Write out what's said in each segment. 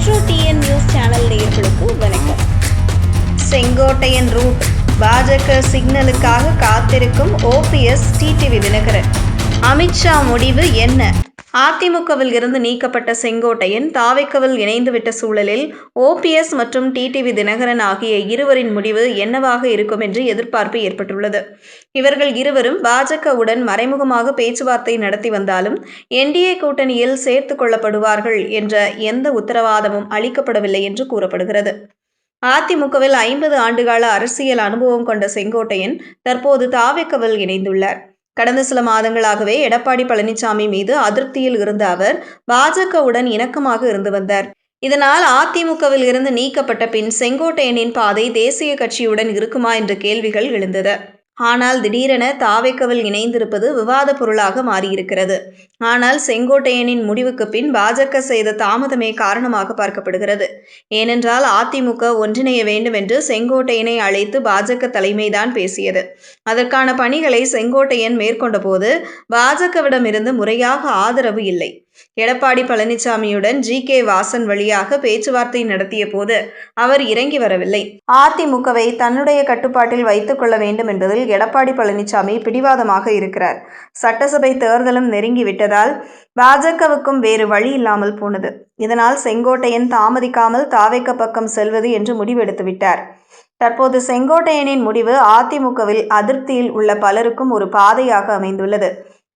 Metro TN news channel நேயர்களுக்கு வணக்கம். Sengottaiyan root பாஜக சிக்னலுக்காக காத்திருக்கும் ஓபிஎஸ் டிடிவி தினகரன் அமித்ஷா முடிவு என்ன? அதிமுகவில் இருந்து நீக்கப்பட்ட செங்கோட்டையன் தாவைக்கவில் இணைந்துவிட்ட சூழலில் ஓபிஎஸ் மற்றும் டிடிவி தினகரன் ஆகிய இருவரின் முடிவு என்னவாக இருக்கும் என்று எதிர்பார்ப்பு ஏற்பட்டுள்ளது. இவர்கள் இருவரும் பாஜகவுடன் மறைமுகமாக பேச்சுவார்த்தை நடத்தி வந்தாலும் என்டிஏ கூட்டணியில் சேர்த்துக் கொள்ளப்படுவார்கள் என்ற எந்த உத்தரவாதமும் அளிக்கப்படவில்லை என்று கூறப்படுகிறது. அதிமுகவில் ஐம்பது ஆண்டுகால அரசியல் அனுபவம் கொண்ட செங்கோட்டையன் தற்போது தாவேக்கவில் இணைந்துள்ளார். கடந்த சில மாதங்களாகவே எடப்பாடி பழனிசாமி மீது அதிருப்தியில் இருந்த அவர் பாஜகவுடன் இணக்கமாக இருந்து வந்தார். இதனால் அதிமுகவில் இருந்து நீக்கப்பட்ட பின் செங்கோட்டையனின் பாதை தேசிய கட்சியுடன் இருக்குமா என்ற கேள்விகள் எழுந்தது. ஆனால் திடீரென தாவேக்கவில் இணைந்திருப்பது விவாத பொருளாக மாறியிருக்கிறது. ஆனால் செங்கோட்டையனின் முடிவுக்கு பின் பாஜக செய்த தாமதமே காரணமாக பார்க்கப்படுகிறது. ஏனென்றால் அதிமுக ஒன்றிணைய வேண்டும் என்று செங்கோட்டையனை அழைத்து பாஜக தலைமைதான் பேசியது. அதற்கான பணிகளை செங்கோட்டையன் மேற்கொண்டபோது பாஜகவிடமிருந்து முறையாக ஆதரவு இல்லை. எடப்பாடி பழனிசாமியுடன் ஜி கே வாசன் வழியாக பேச்சுவார்த்தை நடத்திய போது அவர் இறங்கி வரவில்லை. அதிமுகவை தன்னுடைய கட்டுப்பாட்டில் வைத்துக் கொள்ள வேண்டும் என்பதில் எடப்பாடி பழனிசாமி பிடிவாதமாக இருக்கிறார். சட்டசபை தேர்தலும் நெருங்கிவிட்டதால் பாஜகவுக்கும் வேறு வழி இல்லாமல் போனது. இதனால் செங்கோட்டையன் தாமதிக்காமல் தாவைக்க பக்கம் செல்வது என்று முடிவெடுத்துவிட்டார் தற்போது செங்கோட்டையனின் முடிவு அதிமுகவில் அதிருப்தியில் உள்ள பலருக்கும் ஒரு பாதையாக அமைந்துள்ளது.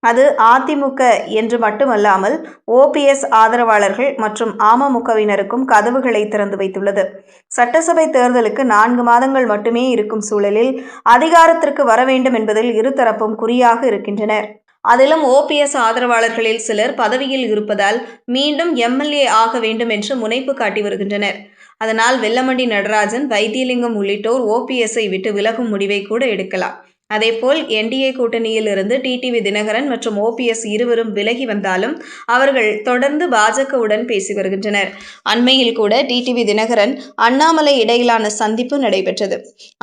அது அதிமுக என்று மட்டுமல்லாமல் ஓபிஎஸ் ஆதரவாளர்கள் மற்றும் அமமுகவினருக்கும் கதவுகளை திறந்து வைத்துள்ளது. சட்டசபை தேர்தலுக்கு நான்கு மாதங்கள் மட்டுமே இருக்கும் சூழலில் அதிகாரத்திற்கு வர வேண்டும் என்பதில் இருதரப்பும் குறியாக இருக்கின்றனர். அதிலும் ஓபிஎஸ் ஆதரவாளர்களில் சிலர் பதவியில் இருப்பதால் மீண்டும் எம்எல்ஏ ஆக வேண்டும் என்று முனைப்பு காட்டி வருகின்றனர். அதனால் வெல்லமண்டி நடராஜன் வைத்தியலிங்கம் உள்ளிட்டோர் ஓபிஎஸ்ஐ விட்டு விலகும் முடிவை கூட எடுக்கலாம். அதேபோல் என்டிஏ கூட்டணியில் இருந்து டிடிவி தினகரன் மற்றும் ஓபிஎஸ் இருவரும் விலகி வந்தாலும் அவர்கள் தொடர்ந்து பாஜகவுடன் பேசி வருகின்றனர். அண்மையில் கூட டிடிவி தினகரன் அண்ணாமலை இடையிலான சந்திப்பு நடைபெற்றது.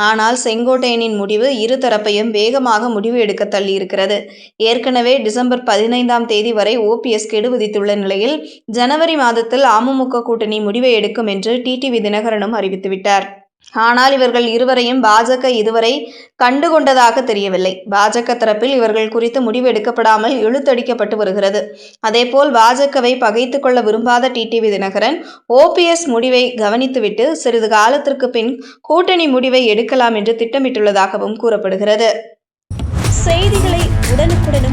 ஆனால் செங்கோட்டையனின் முடிவு இருதரப்பையும் வேகமாக முடிவு எடுக்க தள்ளியிருக்கிறது. ஏற்கனவே டிசம்பர் பதினைந்தாம் தேதி வரை ஓபிஎஸ் கெடு விதித்துள்ள நிலையில் ஜனவரி மாதத்தில் அமமுக கூட்டணி முடிவை எடுக்கும் என்று டிடிவி தினகரனும் அறிவித்துவிட்டார். ஆனால் இவர்கள் இருவரையும் பாஜக இதுவரை கண்டுகொண்டதாக தெரியவில்லை. பாஜக தரப்பில் இவர்கள் குறித்து முடிவு எடுக்கப்படாமல் இழுத்தடிக்கப்பட்டு வருகிறது. அதேபோல் பாஜகவை பகைத்து கொள்ள விரும்பாத டிடிவி தினகரன் ஓபிஎஸ் முடிவை கவனித்துவிட்டு சிறிது காலத்திற்கு பின் கூட்டணி முடிவை எடுக்கலாம் என்று திட்டமிட்டுள்ளதாகவும் கூறப்படுகிறது. செய்திகளை உடனுக்குடனும்